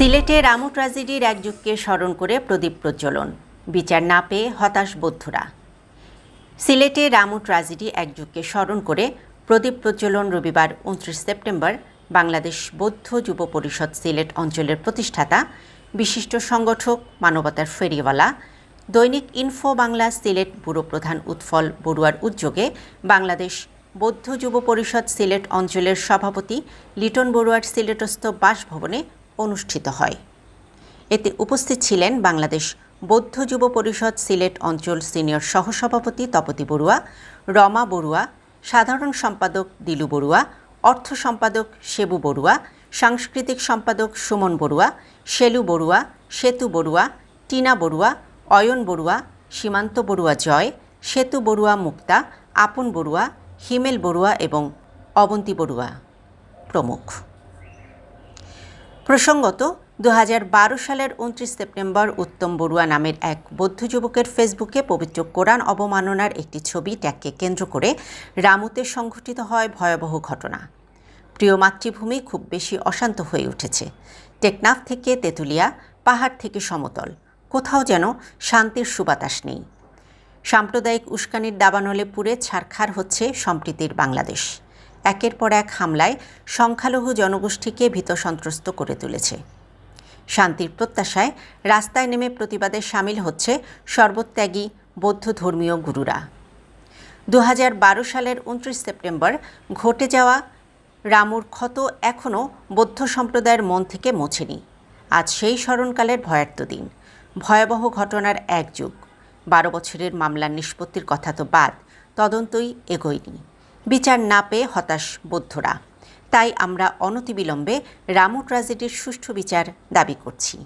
সিলেটে রামু ট্র্যাজেডির এক যুগকে স্মরণ করে প্রদীপ প্রজ্বলন। বিচার না পেয়ে হতাশ বৌদ্ধরা। সিলেটে রামু ট্র্যাজেডি এক যুগকে স্মরণ করে প্রদীপ প্রজ্বলন রবিবার উনত্রিশ সেপ্টেম্বর বাংলাদেশ বৌদ্ধ যুব পরিষদ সিলেট অঞ্চলের প্রতিষ্ঠাতা, বিশিষ্ট সংগঠক, মানবতার ফেরিওয়ালা, দৈনিক ইনফো বাংলা সিলেট ব্যুরো প্রধান উৎফল বড়ুয়ার উদ্যোগে বাংলাদেশ বৌদ্ধ যুব পরিষদ সিলেট অঞ্চলের সভাপতি লিটন বড়ুয়ার সিলেটস্থ বাসভবনে অনুষ্ঠিত হয়। এতে উপস্থিত ছিলেন বাংলাদেশ বৌদ্ধ যুব পরিষদ সিলেট অঞ্চল সিনিয়র সহসভাপতি তপতি বড়ুয়া, রমা বড়ুয়া, সাধারণ সম্পাদক দিলু বড়ুয়া, অর্থ সম্পাদক সেবু বড়ুয়া, সাংস্কৃতিক সম্পাদক সুমন বড়ুয়া শেলু বড়ুয়া, সেতু বড়ুয়া, টিনা বড়ুয়া, অয়ন বড়ুয়া, সীমান্ত বড়ুয়া জয়, সেতু বড়ুয়া মুক্তা, আপন বড়ুয়া, হিমেল বড়ুয়া এবং অবন্তী বড়ুয়া প্রমুখ। প্রসঙ্গত দু হাজার বারো সালের উনত্রিশ সেপ্টেম্বর উত্তম বড়ুয়া নামের এক বৌদ্ধ যুবকের ফেসবুকে পবিত্র কোরআন অবমাননার একটি ছবি ট্যাগকে কেন্দ্র করে রামুতে সংঘটিত হয় ভয়াবহ ঘটনা। প্রিয় মাতৃভূমি খুব বেশি অশান্ত হয়ে উঠেছে। টেকনাফ থেকে তেঁতুলিয়া, পাহাড় থেকে সমতল। কোথাও যেন শান্তির সুবাতাস নেই। সাম্প্রদায়িক উস্কানির দাবানলে পুড়ে ছারখার হচ্ছে সম্প্রীতির বাংলাদেশ। একের পর এক হামলায় সংখ্যালঘু জনগোষ্ঠীকে ভীত সন্ত্রস্ত করে তুলেছে। শান্তির প্রত্যাশায় রাস্তায় নেমে প্রতিবাদে সামিল হচ্ছে সর্বত্যাগী বৌদ্ধ ধর্মীয় গুরুরা। দু হাজার বারো সালের উনত্রিশ সেপ্টেম্বর ঘটে যাওয়া রামুর ক্ষত এখনও বৌদ্ধ সম্প্রদায়ের মন থেকে মোছেনি। আজ সেই স্মরণকালের ভয়ার্ত দিন। ভয়াবহ ঘটনার এক যুগ। বারো বছরের মামলার নিষ্পত্তির কথা তো বাদ, তদন্তই এগোয়নি। বিচার না পেয়ে হতাশ বৌদ্ধরা। তাই আমরা অনতিবিলম্বে রামু ট্রাজেডির সুষ্ঠু বিচার দাবি করছি।